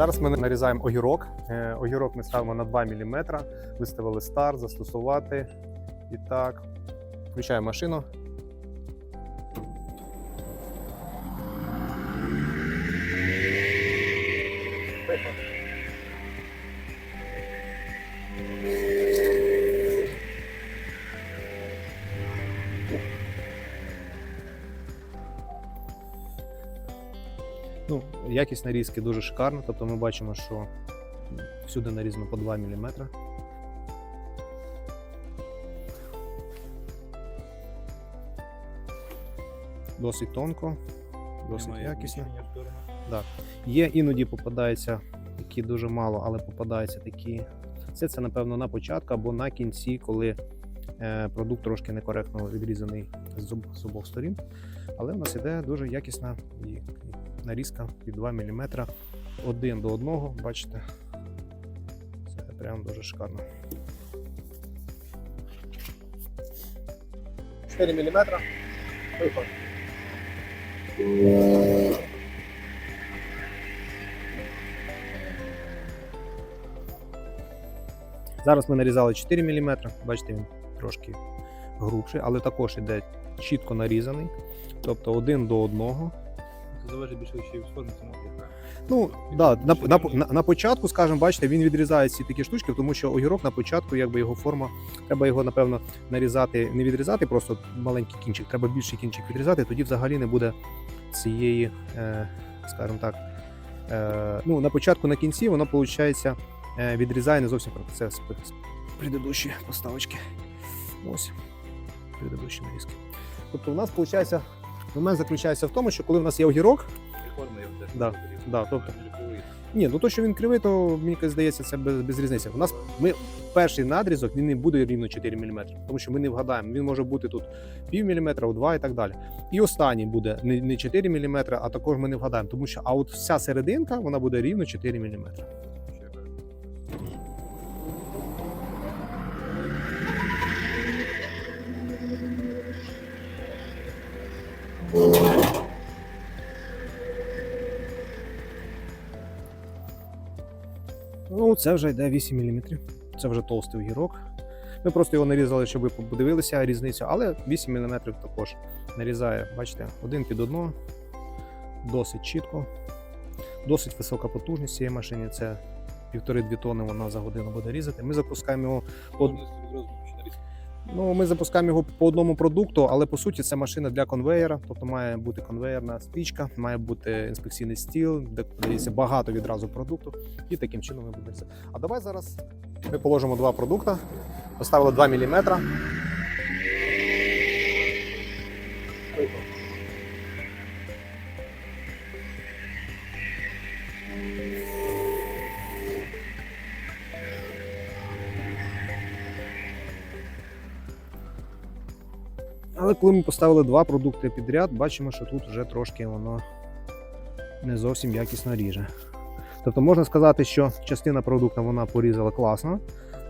Зараз ми нарізаємо огірок. Е, Огірок ми ставимо на 2 мм, виставили старт, застосувати. І так, включаємо машину. Ну, якість нарізки дуже шикарна, тобто ми бачимо, що всюди нарізано по 2 мм. Досить тонко, досить якісно. Є іноді попадаються такі дуже мало, але попадаються такі. Це, це напевно на початку або на кінці, коли продукт трошки некоректно відрізаний з, об- з обох сторін. Але в нас іде дуже якісна і, і нарізка під 2 мм один до одного. Бачите, це прям дуже шикарно. 4 мм. Виход. Зараз ми нарізали 4 мм. Бачите, він трошки грубший, але також іде чітко нарізаний. Тобто один до одного. Це залежить більше ще від форми самого яка. Ну да, на, на, на, на початку, скажімо, бачите, він відрізає ці такі штучки, тому що огірок на початку, якби його форма, треба його, напевно, нарізати, не відрізати, просто маленький кінчик, треба більший кінчик відрізати, тоді взагалі не буде цієї, е, скажімо так. Е, ну, на початку, на кінці воно, виходить, е, відрізає не зовсім правильно. Це з, з предыдущі поставочки. Ось, предыдущі нарізки. Тобто, у нас, виходить, момент заключається в тому, що коли в нас є огірок. Да, да, тобто- ні, ну то, що він кривий, то мені здається, це без, без різниці. У нас ми перший надрізок він не буде рівно 4 мм, тому що ми не вгадаємо. Він може бути тут пів міліметра, у 2 і так далі. І останній буде не, не 4 мм, а також ми не вгадаємо, тому що а от вся серединка вона буде рівно 4 мм. Ну, це вже йде 8 мм. Це вже толстий огірок. Ми просто його нарізали, щоб ви подивилися різницю, але 8 мм також нарізає, бачите, один під одно, досить чітко, досить висока потужність цієї машини. Це 1,5-2 тонни вона за годину буде різати. Ми запускаємо його От- Ну, ми запускаємо його по одному продукту, але по суті це машина для конвеєра, тобто має бути конвеєрна стрічка, має бути інспекційний стіл, де подається багато відразу продукту, і таким чином ми будемо все. А давай зараз ми положимо два продукти, поставили 2 мм. Але коли ми поставили два продукти підряд, бачимо, що тут вже трошки воно не зовсім якісно ріже. Тобто можна сказати, що частина продукту вона порізала класно.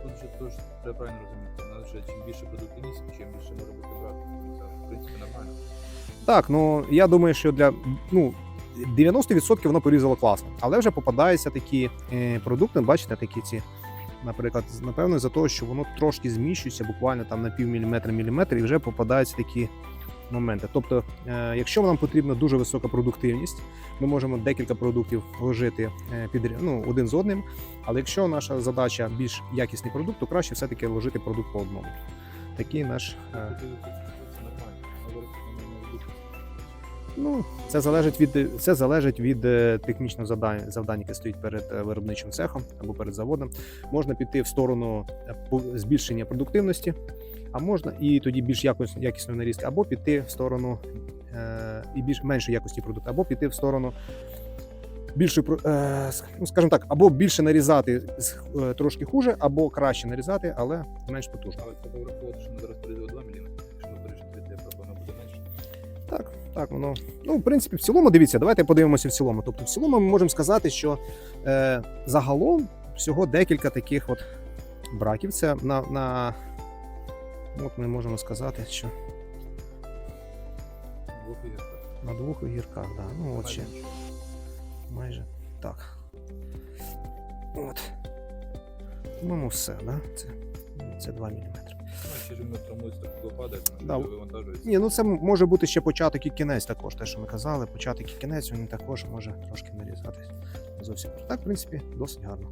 Тут же теж треба правильно розуміти. У нас вже чим більше продуктивність, чим більше може бути брати. Це в принципі нормально. Так, ну я думаю, що для ну 90% воно порізало класно, але вже попадаються такі е, продукти, бачите, такі ці. Наприклад, напевно, за того, що воно трошки зміщується, буквально там на пів міліметра, міліметр, і вже попадаються такі моменти. Тобто, е, якщо нам потрібна дуже висока продуктивність, ми можемо декілька продуктів вложити е, під ну, один з одним. Але якщо наша задача більш якісний продукт, то краще все-таки вложити продукт по одному. Такий наш. Ну, це залежить від це залежить від е, технічного завдання, завдання, яке стоїть перед е, виробничим цехом або перед заводом. Можна піти в сторону е, збільшення продуктивності, а можна і тоді більш якось, якісної нарізки, або піти в сторону і більш меншої якості продукту, або піти в сторону е, ск- ну, скажімо так, або більше нарізати трошки хуже, або краще нарізати, але менш потужно. Але треба враховувати, що ми зараз порізали 2 мм. Якщо ми 3 то буде менше. Так, так, воно. Ну, в принципі, в цілому, дивіться, давайте подивимося в цілому. Тобто, в цілому ми можемо сказати, що е, загалом всього декілька таких от браків. Це на, на. От ми можемо сказати, що Двох на двох огірках, да. Ну, от ще Майже майже так. От. По-моєму, все, да? Це, це 2 мм. Ще ж воно травмується, коли падає, Да. вивантажується. Ні, ну це може бути ще початок і кінець також, те, що ми казали. Початок і кінець він також може трошки нарізатись. Зовсім. Так, в принципі, досить гарно.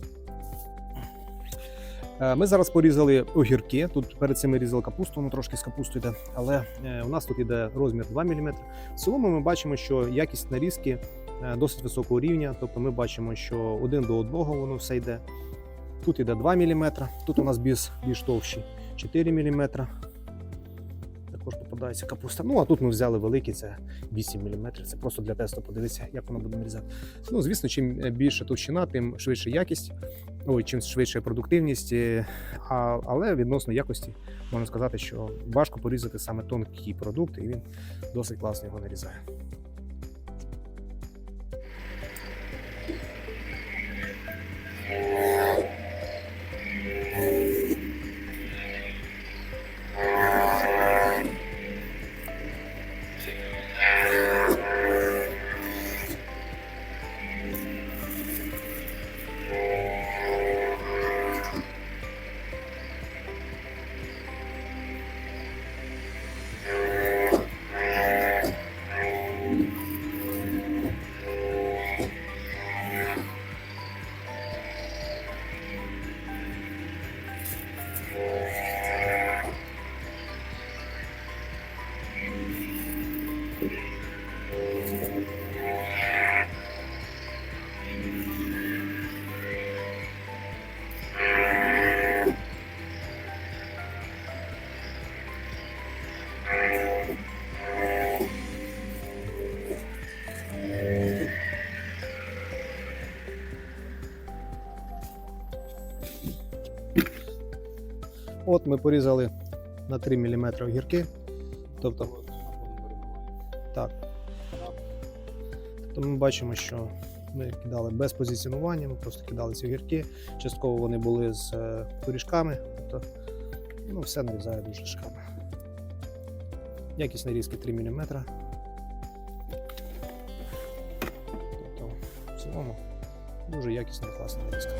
Е, Ми зараз порізали огірки. Тут перед цим ми різали капусту, воно трошки з капустою йде, але е, у нас тут іде розмір 2 мм. В цілому ми бачимо, що якість нарізки е, досить високого рівня. Тобто ми бачимо, що один до одного воно все йде. Тут іде 2 мм, тут у нас більш, більш товщі 4 мм. Також попадається капуста. Ну а тут ми взяли великий, це 8 мм. Це просто для тесту подивитися, як воно буде нарізати. Ну, звісно, чим більше товщина, тим швидше якість, ой, чим швидше продуктивність. е, А, але відносно якості можна сказати, що важко порізати саме тонкий продукт, і він досить класно його нарізає. От ми порізали на 3 мм огірки. Тобто, так. Тобто ми бачимо, що ми кидали без позиціонування, ми просто кидали ці огірки. Частково вони були з е, пиріжками, тобто ну, все нарізає дуже шикарно. Якість нарізки 3 мм. Тобто, в цілому дуже якісна і класна нарізка.